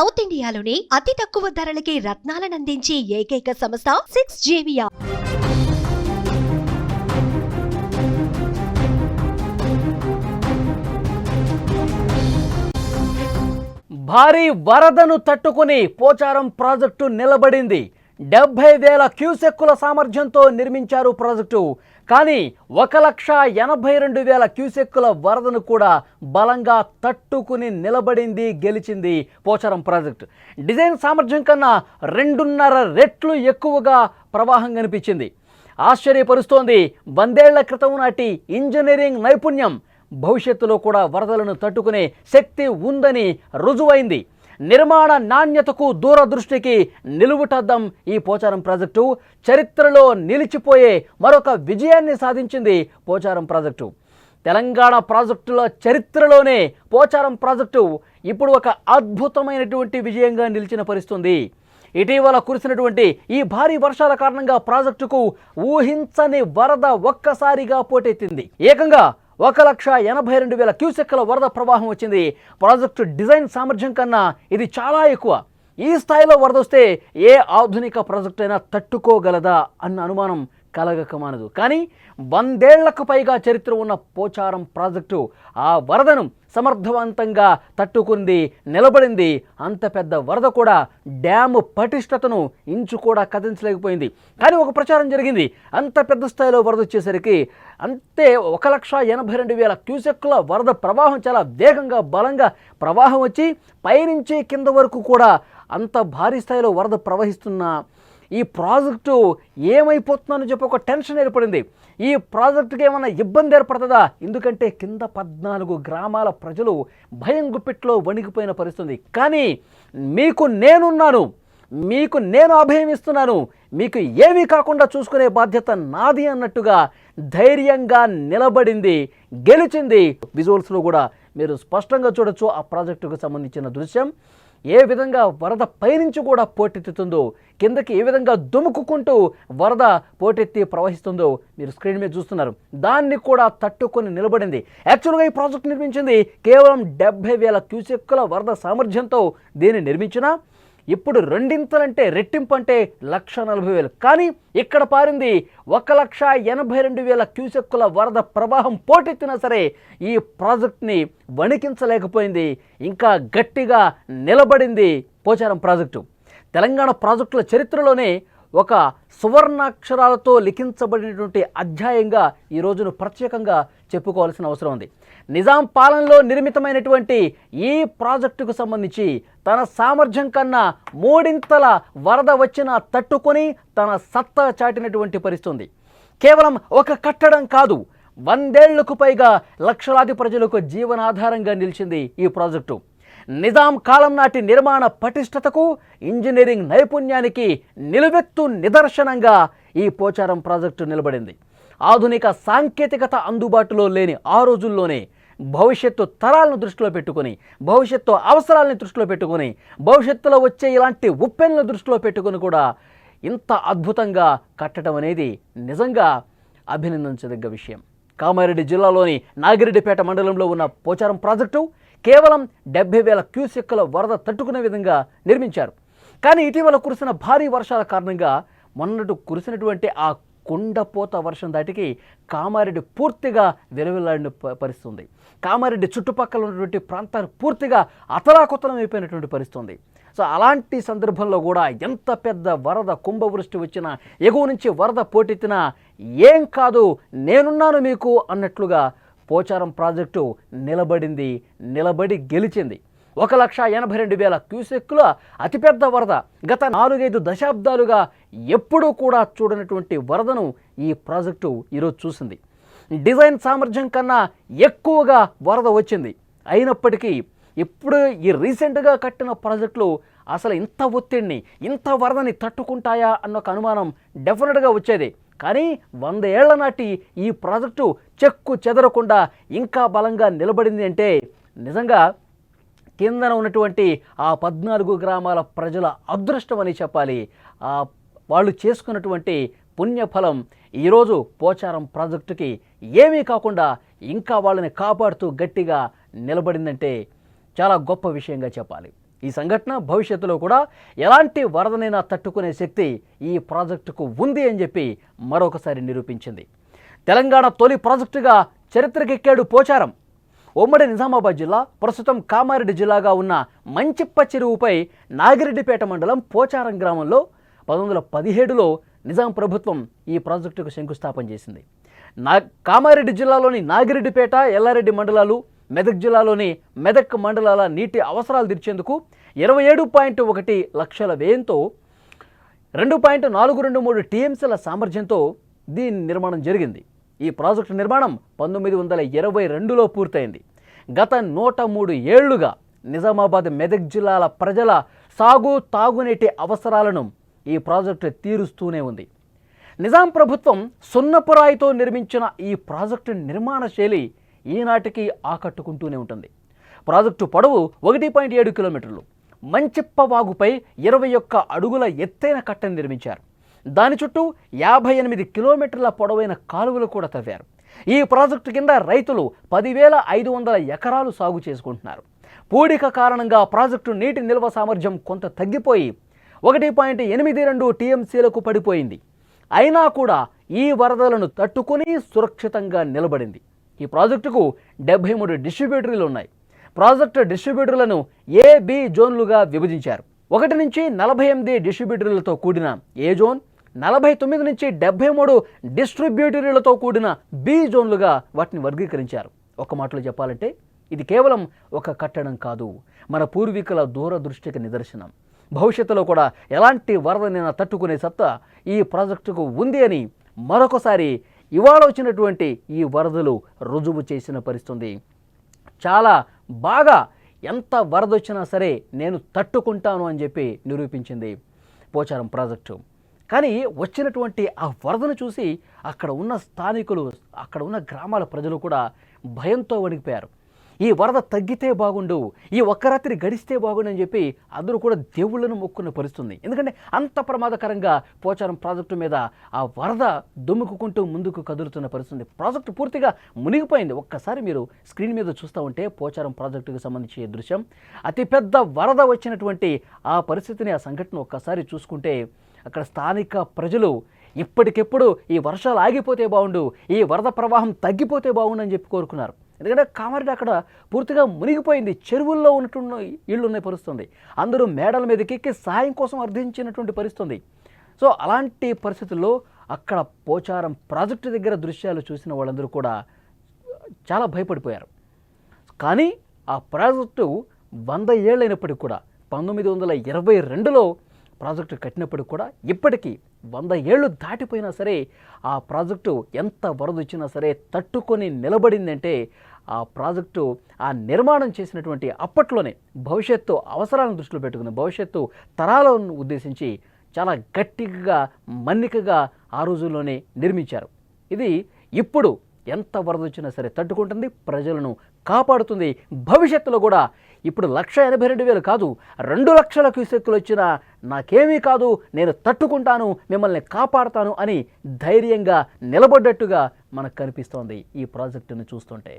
South ఇండియాలోని అతి తక్కువ ధరలకి రత్నాలనందించే ఏకైక సంస్థ సిక్స్ జేవియా భారీ వరదను తట్టుకుని పోచారం ప్రాజెక్టు నిలబడింది. డెబ్బై వేల క్యూసెక్కుల సామర్థ్యంతో నిర్మించారు ప్రాజెక్టు. కానీ ఒక లక్ష ఎనభై రెండు వేల క్యూసెక్కుల వరదను కూడా బలంగా తట్టుకుని నిలబడింది గెలిచింది పోచారం ప్రాజెక్టు. డిజైన్ సామర్థ్యం కన్నా రెండున్నర రెట్లు ఎక్కువగా ప్రవాహం కనిపించింది. ఆశ్చర్యపరుస్తోంది వందేళ్ళ క్రితం నాటి ఇంజనీరింగ్ నైపుణ్యం. భవిష్యత్తులో కూడా వరదలను తట్టుకునే శక్తి ఉందని రుజువైంది. నిర్మాణ నాణ్యతకు దూరదృష్టికి నిలువుటద్దం ఈ పోచారం ప్రాజెక్టు. చరిత్రలో నిలిచిపోయే మరొక విజయాన్ని సాధించింది పోచారం ప్రాజెక్టు. తెలంగాణ ప్రాజెక్టుల చరిత్రలోనే పోచారం ప్రాజెక్టు ఇప్పుడు ఒక అద్భుతమైనటువంటి విజయంగా నిలిచిన పరిస్థితుంది. ఇటీవల కురిసినటువంటి ఈ భారీ వర్షాల కారణంగా ప్రాజెక్టుకు ఊహించని వరద ఒక్కసారిగా పోటెత్తింది. ఏకంగా ఒక లక్ష ఎనభై రెండు వేల క్యూసెక్కుల వరద ప్రవాహం వచ్చింది. ప్రాజెక్టు డిజైన్ సామర్థ్యం కన్నా ఇది చాలా ఎక్కువ. ఈ స్థాయిలో వరద వస్తే ఏ ఆధునిక ప్రాజెక్ట్ అయినా తట్టుకోగలదా అన్న అనుమానం కలగకమానదు. కానీ వందేళ్ళకు పైగా చరిత్ర ఉన్న పోచారం ప్రాజెక్టు ఆ వరదను సమర్థవంతంగా తట్టుకుంది నిలబడింది. అంత పెద్ద వరద కూడా డ్యాము పటిష్టతను ఇంచు కూడా కదించలేకపోయింది కానీ ఒక ప్రచారం జరిగింది. అంత పెద్ద స్థాయిలో వరద వచ్చేసరికి అంతే ఒక లక్ష ఎనభై రెండు వేల క్యూసెక్కుల వరద ప్రవాహం చాలా వేగంగా బలంగా ప్రవాహం వచ్చి పైనుంచి కింద వరకు కూడా అంత భారీ స్థాయిలో వరద ప్రవహిస్తున్న ఈ ప్రాజెక్టు ఏమైపోతుందని చెప్పి ఒక టెన్షన్ ఏర్పడింది. ఈ ప్రాజెక్టుకి ఏమైనా ఇబ్బంది ఏర్పడుతుందా? ఎందుకంటే కింద పద్నాలుగు గ్రామాల ప్రజలు భయం గుప్పిట్లో వణికిపోయిన పరిస్థితుంది. కానీ మీకు నేనున్నాను. మీకు నేను అభయం ఇస్తున్నాను. మీకు ఏమీ కాకుండా చూసుకునే బాధ్యత నాది అన్నట్టుగా ధైర్యంగా నిలబడింది గెలిచింది. విజువల్స్లో కూడా మీరు స్పష్టంగా చూడొచ్చు ఆ ప్రాజెక్టుకు సంబంధించిన దృశ్యం. ఏ విధంగా వరద పైనుంచి కూడా పోటెత్తుతుందో కిందకి ఏ విధంగా దుముకుంటూ వరద పోటెత్తి ప్రవహిస్తుందో మీరు స్క్రీన్ మీద చూస్తున్నారు. దాన్ని కూడా తట్టుకొని నిలబడింది. యాక్చువల్గా ఈ ప్రాజెక్ట్ నిర్మించింది కేవలం డెబ్బై వేల క్యూసెక్కుల వరద సామర్థ్యంతో దీన్ని నిర్మించినా ఇప్పుడు రెండింతలంటే రెట్టింపు అంటే లక్ష నలభై వేలు. కానీ ఇక్కడ పారింది ఒక లక్ష ఎనభై రెండు వేల క్యూసెక్కుల వరద ప్రవాహం పోటెత్తినా సరే ఈ ప్రాజెక్ట్ని వణికించలేకపోయింది. ఇంకా గట్టిగా నిలబడింది పోచారం ప్రాజెక్టు. తెలంగాణ ప్రాజెక్టుల చరిత్రలోనే ఒక సువర్ణాక్షరాలతో లిఖించబడినటువంటి అధ్యాయంగా ఈ రోజును ప్రత్యేకంగా చెప్పుకోవాల్సిన అవసరం ఉంది. నిజాం పాలనలో నిర్మితమైనటువంటి ఈ ప్రాజెక్టుకు సంబంధించి తన సామర్థ్యం కన్నా మూడింతల వరద వచ్చినా తట్టుకొని తన సత్తా చాటినటువంటి పరిస్థితుంది కేవలం ఒక కట్టడం కాదు వందేళ్ళకు పైగా లక్షలాది ప్రజలకు జీవనాధారంగా నిలిచింది ఈ ప్రాజెక్టు. నిజాం కాలం నాటి నిర్మాణ పటిష్టతకు ఇంజనీరింగ్ నైపుణ్యానికి నిలువెత్తు నిదర్శనంగా ఈ పోచారం ప్రాజెక్టు నిలబడింది. ఆధునిక సాంకేతికత అందుబాటులో లేని ఆ రోజుల్లోనే భవిష్యత్తు తరాలను దృష్టిలో పెట్టుకుని భవిష్యత్తు అవసరాలను దృష్టిలో పెట్టుకుని భవిష్యత్తులో వచ్చే ఇలాంటి ఉప్పెన్లను దృష్టిలో పెట్టుకొని కూడా ఇంత అద్భుతంగా కట్టడం అనేది నిజంగా అభినందించదగ్గ విషయం. కామారెడ్డి జిల్లాలోని నాగిరెడ్డిపేట మండలంలో ఉన్న పోచారం ప్రాజెక్టు కేవలం డెబ్బై వేల క్యూసెక్కుల వరద తట్టుకునే విధంగా నిర్మించారు. కానీ ఇటీవల కురిసిన భారీ వర్షాల కారణంగా మొన్నటి కురిసినటువంటి ఆ కుండపోత వర్షం దాటికి కామారెడ్డి పూర్తిగా విలవిల్లాడిన పరిస్థితుంది. కామారెడ్డి చుట్టుపక్కల ఉన్నటువంటి ప్రాంతాలు పూర్తిగా అతలాకుతలం అయిపోయినటువంటి పరిస్థితుంది. సో అలాంటి సందర్భంలో కూడా ఎంత పెద్ద వరద కుంభవృష్టి వచ్చినా ఎగువ నుంచి వరద పోటెత్తినా ఏం కాదు నేనున్నాను మీకు అన్నట్లుగా పోచారం ప్రాజెక్టు నిలబడింది నిలబడి గెలిచింది. ఒక లక్ష ఎనభై రెండు వేల క్యూసెక్కుల అతిపెద్ద వరద గత నాలుగైదు దశాబ్దాలుగా ఎప్పుడూ కూడా చూడనటువంటి వరదను ఈ ప్రాజెక్టు ఈరోజు చూసింది. డిజైన్ సామర్థ్యం కన్నా ఎక్కువగా వరద వచ్చింది. అయినప్పటికీ ఇప్పుడు ఈ రీసెంట్గా కట్టిన ప్రాజెక్టులు అసలు ఇంత ఒత్తిడిని ఇంత వరదని తట్టుకుంటాయా అన్న ఒక అనుమానం డెఫినెట్గా వచ్చేది. కానీ వంద ఏళ్ళ నాటి ఈ ప్రాజెక్టు చెక్కు చెదరకుండా ఇంకా బలంగా నిలబడింది అంటే నిజంగా కిందన ఉన్నటువంటి ఆ పద్నాలుగు గ్రామాల ప్రజల అదృష్టం అని చెప్పాలి. ఆ వాళ్ళు చేసుకున్నటువంటి పుణ్యఫలం ఈరోజు పోచారం ప్రాజెక్టుకి ఏమీ కాకుండా ఇంకా వాళ్ళని కాపాడుతూ గట్టిగా నిలబడిందంటే చాలా గొప్ప విషయంగా చెప్పాలి. ఈ సంఘటన భవిష్యత్తులో కూడా ఎలాంటి వరదనైనా తట్టుకునే శక్తి ఈ ప్రాజెక్టుకు ఉంది అని చెప్పి మరొకసారి నిరూపించింది. తెలంగాణ తొలి ప్రాజెక్టుగా చరిత్రకెక్కాడు పోచారం. ఉమ్మడి నిజామాబాద్ జిల్లా ప్రస్తుతం కామారెడ్డి జిల్లాగా ఉన్న మంచిప్ప చెరువుపై నాగిరెడ్డిపేట మండలం పోచారం గ్రామంలో పంతొమ్మిది వందల పదిహేడులో నిజాం ప్రభుత్వం ఈ ప్రాజెక్టుకు శంకుస్థాపన చేసింది. నా కామారెడ్డి జిల్లాలోని నాగిరెడ్డిపేట ఎల్లారెడ్డి మండలాలు మెదక్ జిల్లాలోని మెదక్ మండలాల నీటి అవసరాలు తీర్చేందుకు ఇరవై ఏడు పాయింట్ ఒకటి లక్షల వ్యయంతో రెండు పాయింట్ నాలుగు రెండు మూడు టీఎంసీల సామర్థ్యంతో దీని నిర్మాణం జరిగింది. ఈ ప్రాజెక్టు నిర్మాణం పంతొమ్మిది వందల ఇరవై రెండులో పూర్తయింది. గత నూట మూడు ఏళ్ళుగా నిజామాబాద్ మెదక్ జిల్లాల ప్రజల సాగు తాగునీటి అవసరాలను ఈ ప్రాజెక్టు తీరుస్తూనే ఉంది. నిజాం ప్రభుత్వం సున్నపురాయితో నిర్మించిన ఈ ప్రాజెక్టు నిర్మాణ శైలి ఈనాటికి ఆకట్టుకుంటూనే ఉంటుంది. ప్రాజెక్టు పొడవు ఒకటి పాయింట్ ఏడు కిలోమీటర్లు. మంచిప్ప వాగుపై ఇరవై ఒక్క అడుగుల ఎత్తైన కట్టను నిర్మించారు. దాని చుట్టూ యాభై ఎనిమిది కిలోమీటర్ల పొడవైన కాలువలు కూడా తవ్వారు. ఈ ప్రాజెక్టు కింద రైతులు పదివేల ఐదు వందల ఎకరాలు సాగు చేసుకుంటున్నారు. పూడిక కారణంగా ప్రాజెక్టు నీటి నిల్వ సామర్థ్యం కొంత తగ్గిపోయి ఒకటి పాయింట్ ఎనిమిది రెండు టీఎంసీలకు పడిపోయింది. అయినా కూడా ఈ వరదలను తట్టుకుని సురక్షితంగా నిలబడింది. ఈ ప్రాజెక్టుకు డెబ్బై మూడు డిస్ట్రిబ్యూటరీలు ఉన్నాయి. ప్రాజెక్టు డిస్ట్రిబ్యూటర్లను ఏ బి జోన్లుగా విభజించారు. ఒకటి నుంచి నలభై ఎనిమిది డిస్ట్రిబ్యూటర్లతో కూడిన ఏ జోన్ నలభై తొమ్మిది నుంచి డెబ్బై మూడు డిస్ట్రిబ్యూటరీలతో కూడిన బి జోన్లుగా వాటిని వర్గీకరించారు. ఒక మాటలో చెప్పాలంటే ఇది కేవలం ఒక కట్టడం కాదు మన పూర్వీకుల దూరదృష్టికి నిదర్శనం. భవిష్యత్తులో కూడా ఎలాంటి వరదనైనా తట్టుకునే సత్తా ఈ ప్రాజెక్టుకు ఉంది అని మరొకసారి ఇవాళ వచ్చినటువంటి ఈ వరదలు రుజువు చేసిన పరిస్థితుంది. చాలా బాగా ఎంత వరద వచ్చినా సరే నేను తట్టుకుంటాను అని చెప్పి నిరూపించింది పోచారం ప్రాజెక్టు. కానీ వచ్చినటువంటి ఆ వరదను చూసి అక్కడ ఉన్న స్థానికులు అక్కడ ఉన్న గ్రామాల ప్రజలు కూడా భయంతో వణికిపోయారు. ఈ వరద తగ్గితే బాగుండు ఈ ఒక్క రాత్రి గడిస్తే బాగుండు అని చెప్పి అందరూ కూడా దేవుళ్ళను మొక్కున్న పరిస్థితుంది. ఎందుకంటే అంత ప్రమాదకరంగా పోచారం ప్రాజెక్టు మీద ఆ వరద దుమ్ముకుంటూ ముందుకు కదులుతున్న పరిస్థితుంది. ప్రాజెక్టు పూర్తిగా మునిగిపోయింది. ఒక్కసారి మీరు స్క్రీన్ మీద చూస్తూ ఉంటే పోచారం ప్రాజెక్టుకు సంబంధించి దృశ్యం. అతిపెద్ద వరద వచ్చినటువంటి ఆ పరిస్థితిని ఆ సంఘటన ఒక్కసారి చూసుకుంటే అక్కడ స్థానిక ప్రజలు ఇప్పటికెప్పుడు ఈ వర్షాలు ఆగిపోతే బాగుండు ఈ వరద ప్రవాహం తగ్గిపోతే బాగుండు అని చెప్పి కోరుకున్నారు. ఎందుకంటే కామారెడ్డి అక్కడ పూర్తిగా మునిగిపోయింది. చెరువుల్లో ఉన్నటువంటి ఇళ్ళు ఉన్న పరిస్థితుంది. అందరూ మేడల మీదకి ఎక్కి సహాయం కోసం అర్థించినటువంటి పరిస్థితుంది. సో అలాంటి పరిస్థితుల్లో అక్కడ పోచారం ప్రాజెక్టు దగ్గర దృశ్యాలు చూసిన వాళ్ళందరూ కూడా చాలా భయపడిపోయారు. కానీ ఆ ప్రాజెక్టు వంద ఏళ్ళైనప్పటికి కూడా పంతొమ్మిది వందల ఇరవై రెండులో ప్రాజెక్టు కట్టినప్పటికి కూడా ఇప్పటికీ వంద ఏళ్ళు దాటిపోయినా సరే ఆ ప్రాజెక్టు ఎంత వరద వచ్చినా సరే తట్టుకొని నిలబడిందంటే ఆ ప్రాజెక్టు ఆ నిర్మాణం చేసినటువంటి అప్పట్లోనే భవిష్యత్తు అవసరాలను దృష్టిలో పెట్టుకుని భవిష్యత్తు తరాలను ఉద్దేశించి చాలా గట్టిగా మన్నికగా ఆ రోజుల్లోనే నిర్మించారు. ఇది ఇప్పుడు ఎంత వరద వచ్చినా సరే తట్టుకుంటుంది ప్రజలను కాపాడుతుంది భవిష్యత్తులో కూడా ఇప్పుడు లక్ష ఎనభై రెండు వేలు కాదు రెండు లక్షల క్యూసెక్కులు వచ్చినా నాకేమీ కాదు నేను తట్టుకుంటాను మిమ్మల్ని కాపాడుతాను అని ధైర్యంగా నిలబడ్డట్టుగా మనకు కనిపిస్తోంది ఈ ప్రాజెక్టును చూస్తుంటే.